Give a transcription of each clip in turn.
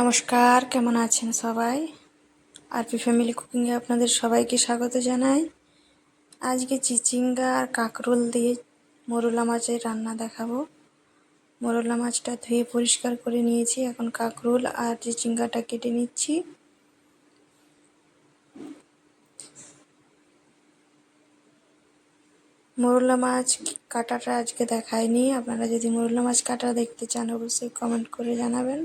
নমস্কার, কেমন আছেন সবাই? আরপি ফ্যামিলি কুকিংয়ে আপনাদের সবাইকে স্বাগত জানাই। আজকে চিচিঙ্গা আর কাঁকরোল দিয়ে মোরলা মাছের রান্না দেখাবো। মোরলা মাছটা ধুয়ে পরিষ্কার করে নিয়েছি। এখন কাঁকরোল আর চিচিঙ্গাটা কেটে নিচ্ছি। মোরলা মাছ কাটাটা আজকে দেখায়নি আপনারা যদি মোরলা মাছ কাটা দেখতে চান, অবশ্যই কমেন্ট করে জানাবেন।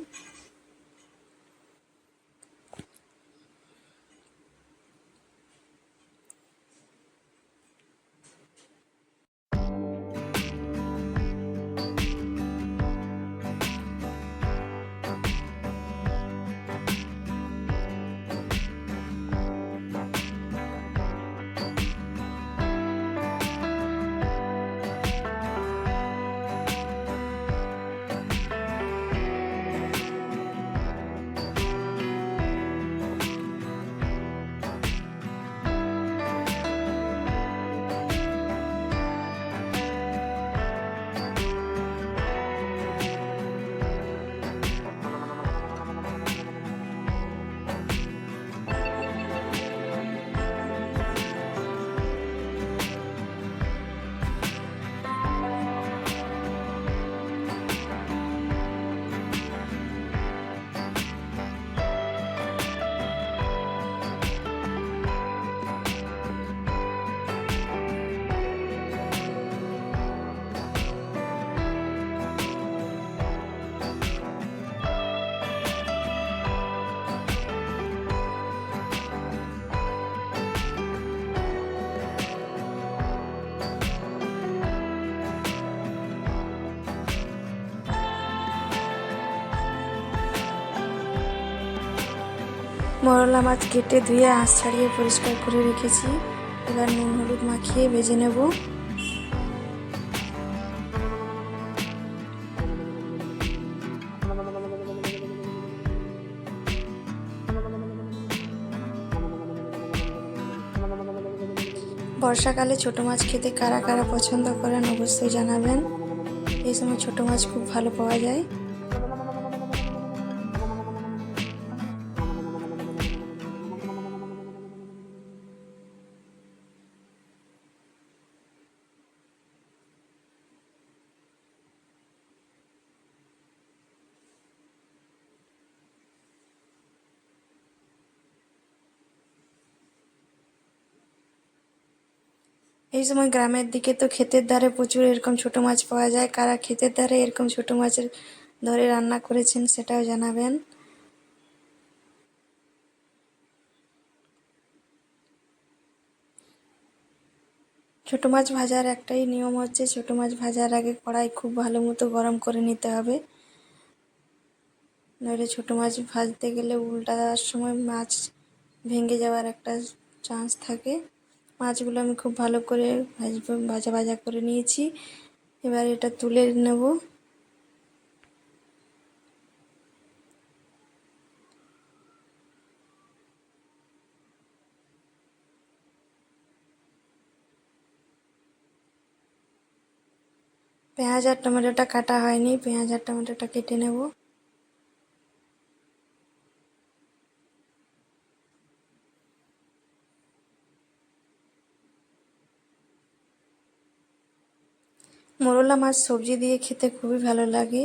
মরলা মাছ কেটে ধুয়ে আঁশ ছাড়িয়ে পরিষ্কার করে রেখেছি। এবার নুন হলুদ মাখিয়ে ভেজে নেব। বর্ষাকালে ছোট মাছ খেতে কারা কারা পছন্দ করেন অবশ্যই জানাবেন। এই সময় ছোট মাছ খুব ভালো পাওয়া যায়। এই সময় গ্রামের দিকে তো ক্ষেতের ধারে প্রচুর এরকম ছোট মাছ পাওয়া যায়। কারা ক্ষেতের ধারে এরকম ছোট মাছের ধরে রান্না করেছেন সেটাও জানাবেন। ছোট মাছ ভাজার একটাই নিয়ম হচ্ছে, ছোট মাছ ভাজার আগে কড়াই খুব ভালো মতো গরম করে নিতে হবে। নইলে ছোট মাছ ভাজতে গেলে উল্টা দেওয়ার সময় মাছ ভেঙে যাওয়ার একটা চান্স থাকে। মাছগুলো আমি খুব ভালো করে ভাজবো ভাজা ভাজা করে নিয়েছি। এবার এটা তুলে নেব। পেঁয়াজ আর টমেটোটা কাটা হয়নি, পেঁয়াজ আর টমেটোটা কেটে নেব। মোরলা মাছ সবজি দিয়ে খেতে খুবই ভালো লাগে।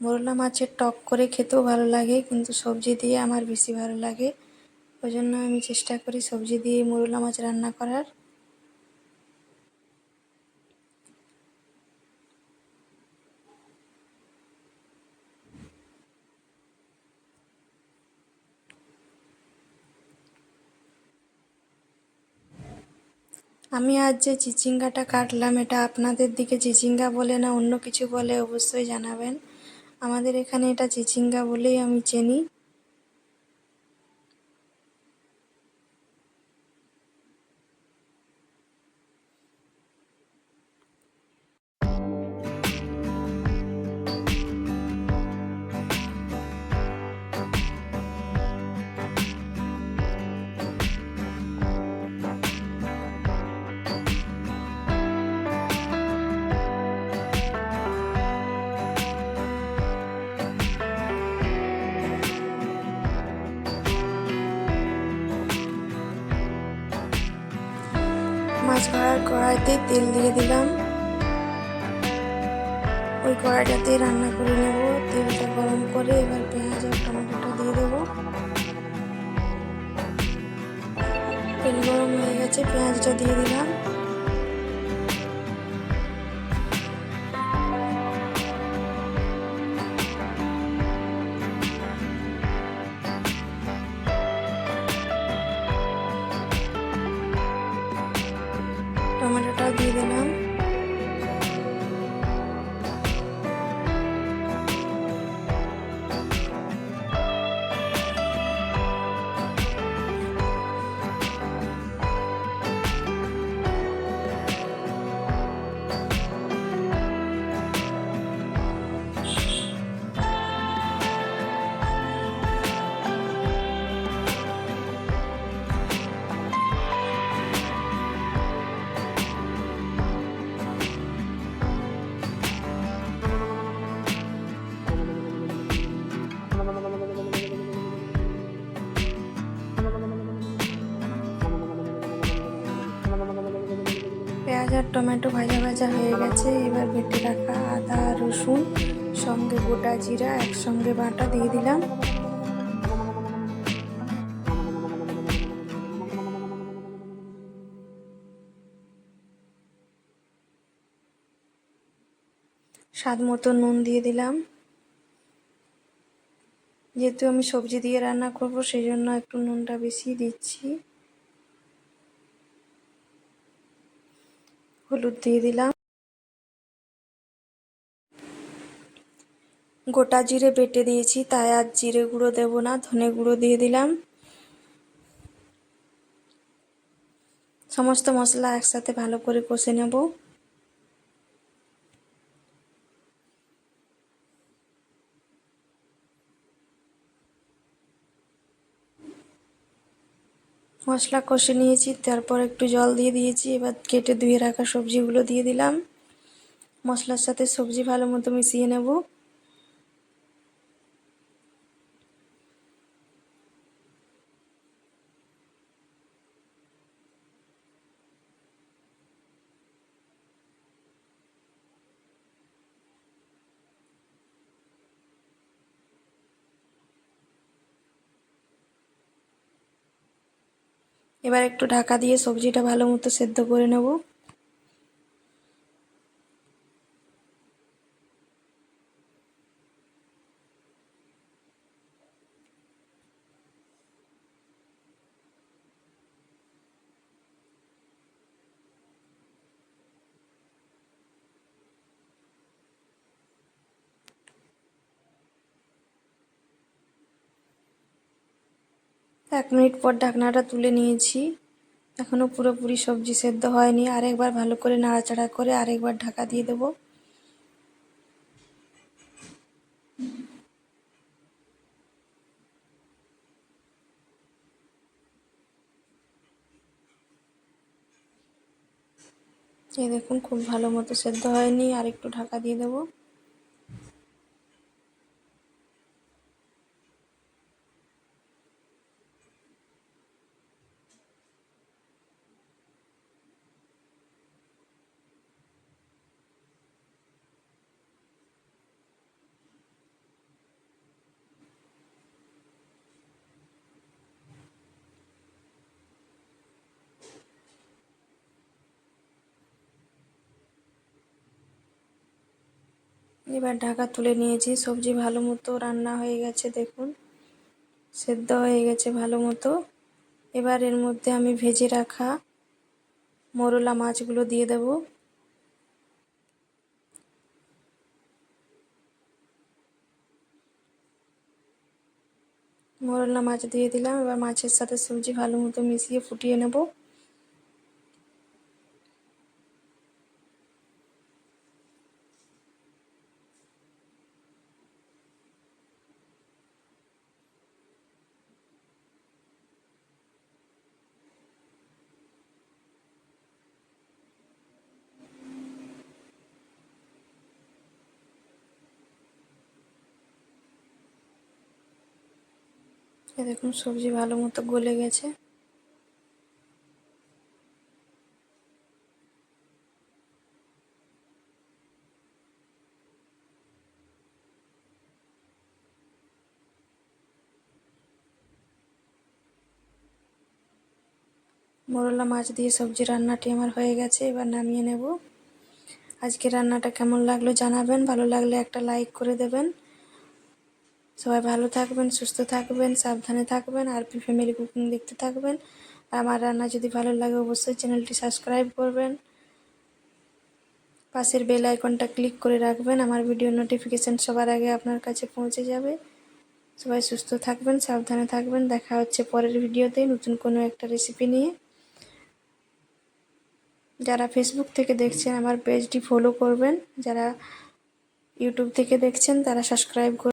মোরলা মাছের টক করে খেতেও ভালো লাগে, কিন্তু সবজি দিয়ে আমার বেশি ভালো লাগে। ওই জন্য আমি চেষ্টা করি সবজি দিয়ে মোরলা মাছ রান্না করার। আমি আজ যে চিচিঙ্গাটা কাটলাম, এটা আপনাদের দিকে চিচিঙ্গা বলে না, অন্য কিছু বলে অবশ্যই জানাবেন। আমাদের এখানে এটা চিচিঙ্গা বলেই আমি চিনি। কড়াইতে তেল দিয়ে দিলাম। ওই কড়াইটাতে রান্না করে নেব। তেলটা গরম করে এবার পেঁয়াজ আর টমেটোটা দিয়ে দেবো। তেল গরম হয়ে গেছে, পেঁয়াজটা দিয়ে দিলাম। টমেটো ভাজা ভাজা হয়ে গেছে। এবার বেটে রাখা আদা, রসুন, সঙ্গে গোটা জিরা, একসঙ্গে বাটা দিয়ে দিলাম। স্বাদ মতো নুন দিয়ে দিলাম। যেহেতু আমি সবজি দিয়ে রান্না করব সেই জন্য একটু নুনটা বেশি দিচ্ছি। হলুদ দিয়ে দিলাম গোটা জিরে বেটে দিয়েছি তাই আর জিরে গুঁড়ো দেবো না ধনে গুঁড়ো দিয়ে দিলাম সমস্ত মশলা একসাথে ভালো করে কষে নেব মশলা কষে নিয়েছি, তারপর একটু জল দিয়ে দিয়েছি, এবার কেটে ধুয়ে রাখা সবজিগুলো দিয়ে দিলাম। মশলার সাথে সবজি ভালো মতো মিশিয়ে নেব। এবার একটু ঢাকা দিয়ে সবজিটা ভালো মতো সেদ্ধ করে নেব। এক মিনিট পর ঢাকনাটা তুলে নিয়েছি। এখনও পুরোপুরি সবজি সেদ্ধ হয়নি। আরেকবার ভালো করে নাড়াচাড়া করে আরেকবার ঢাকা দিয়ে দেবো। এই দেখুন, খুব ভালো মতো সেদ্ধ হয়নি। আর একটু ঢাকা দিয়ে দেবো। এবার ঢাকা তুলে নিয়েছি। সবজি ভালো মতো রান্না হয়ে গেছে, দেখুন। সেদ্ধ হয়ে গেছে ভালো মতো। এবার এর মধ্যে আমি ভেজে রাখা মরলা মাছগুলো দিয়ে দেব। মরলা মাছ দিয়ে দিলাম। এবার মাছের সাথে সবজি ভালো মতো মিশিয়ে ফুটিয়ে নেব। দেখুন, সবজি ভালো মতো গলে গেছে। মোরলা মাছ দিয়ে সবজি রান্নাটি আমার হয়ে গেছে, এবার নামিয়ে নেব। আজকে রান্নাটা কেমন লাগল জানাবেন, ভালো লাগলে একটা লাইক করে দেবেন। সবাই ভালো থাকবেন, সুস্থ থাকবেন, সাবধানে থাকবেন, আর পি ফ্যামিলি কুকিং দেখতে থাকবেন। আর আমার রান্না যদি ভালো লাগে, অবশ্যই চ্যানেলটি সাবস্ক্রাইব করবেন। পাশের বেল আইকনটা ক্লিক করে রাখবেন, আমার ভিডিও নোটিফিকেশান সবার আগে আপনার কাছে পৌঁছে যাবে। সবাই সুস্থ থাকবেন, সাবধানে থাকবেন। দেখা হচ্ছে পরের ভিডিওতে নতুন কোনো একটা রেসিপি নিয়ে। যারা ফেসবুক থেকে দেখছেন, আমার পেজটি ফলো করবেন। যারা ইউটিউব থেকে দেখছেন, তারা সাবস্ক্রাইব